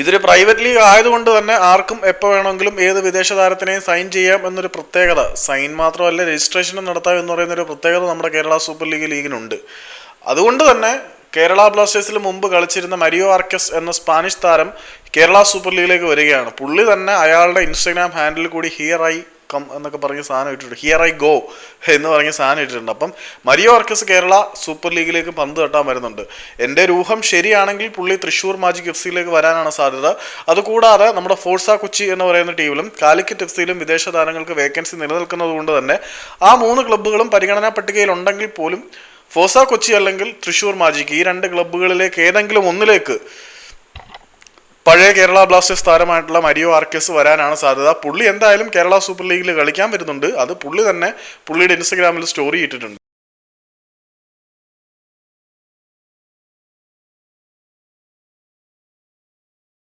ഇതൊരു private league ആയതുകൊണ്ട് തന്നെ ആർക്കും എപ്പോൾ വേണമെങ്കിലും ഏത് വിദേശ താരത്തിനെയും സൈൻ ചെയ്യാം എന്നൊരു പ്രത്യേകത. സൈൻ മാത്രമല്ല രജിസ്ട്രേഷനും നടത്താം എന്ന് പറയുന്ന ഒരു പ്രത്യേകത നമ്മുടെ കേരള സൂപ്പർ ലീഗ് ലീഗിനുണ്ട്. അതുകൊണ്ട് തന്നെ കേരള ബ്ലാസ്റ്റേഴ്സിൽ മുമ്പ് കളിച്ചിരുന്ന മരിയോ ആർക്കസ് എന്ന സ്പാനിഷ് താരം കേരള സൂപ്പർ ലീഗിലേക്ക് വരികയാണ്. പുള്ളി തന്നെ അയാളുടെ ഇൻസ്റ്റഗ്രാം ഹാൻഡിൽ കൂടി ഹിയർ കം എന്നൊക്കെ പറഞ്ഞ സാധനം ഇട്ടിട്ടുണ്ട്. ഹിയർ ഐ ഗോ എന്ന് പറഞ്ഞ സാധനം ഇട്ടിട്ടുണ്ട്. അപ്പം മരിയോ വർക്കസ് കേരള സൂപ്പർ ലീഗിലേക്ക് പന്ത് തട്ടാൻ വരുന്നുണ്ട്. എന്റെ രൂഹം ശരിയാണെങ്കിൽ പുള്ളി തൃശ്ശൂർ മാജിക് എഫ് സിയിലേക്ക് വരാനാണ് സാധ്യത. അതുകൂടാതെ നമ്മുടെ ഫോഴ്സ കൊച്ചി എന്ന് പറയുന്ന ടീമിലും കാലിക്കറ്റ് എഫ് സിയിലും വിദേശ താരങ്ങൾക്ക് വേക്കൻസി നിലനിൽക്കുന്നത് കൊണ്ട് തന്നെ ആ മൂന്ന് ക്ലബ്ബുകളും പരിഗണനാ പട്ടികയിൽ ഉണ്ടെങ്കിൽ പോലും ഫോസ കൊച്ചി അല്ലെങ്കിൽ തൃശ്ശൂർ മാജിക്ക് ഈ രണ്ട് ക്ലബ്ബുകളിലേക്ക് ഏതെങ്കിലും ഒന്നിലേക്ക് പഴയ കേരള ബ്ലാസ്റ്റേഴ്സ് താരമായിട്ടുള്ള മരിയോ ആർക്കസ് വരാനാണ് സാധ്യത. പുള്ളി എന്തായാലും കേരള സൂപ്പർ ലീഗിൽ കളിക്കാൻ വരുന്നുണ്ട്. അത് പുള്ളി തന്നെ പുള്ളിയുടെ ഇൻസ്റ്റഗ്രാമിൽ സ്റ്റോറി ഇട്ടിട്ടുണ്ട്.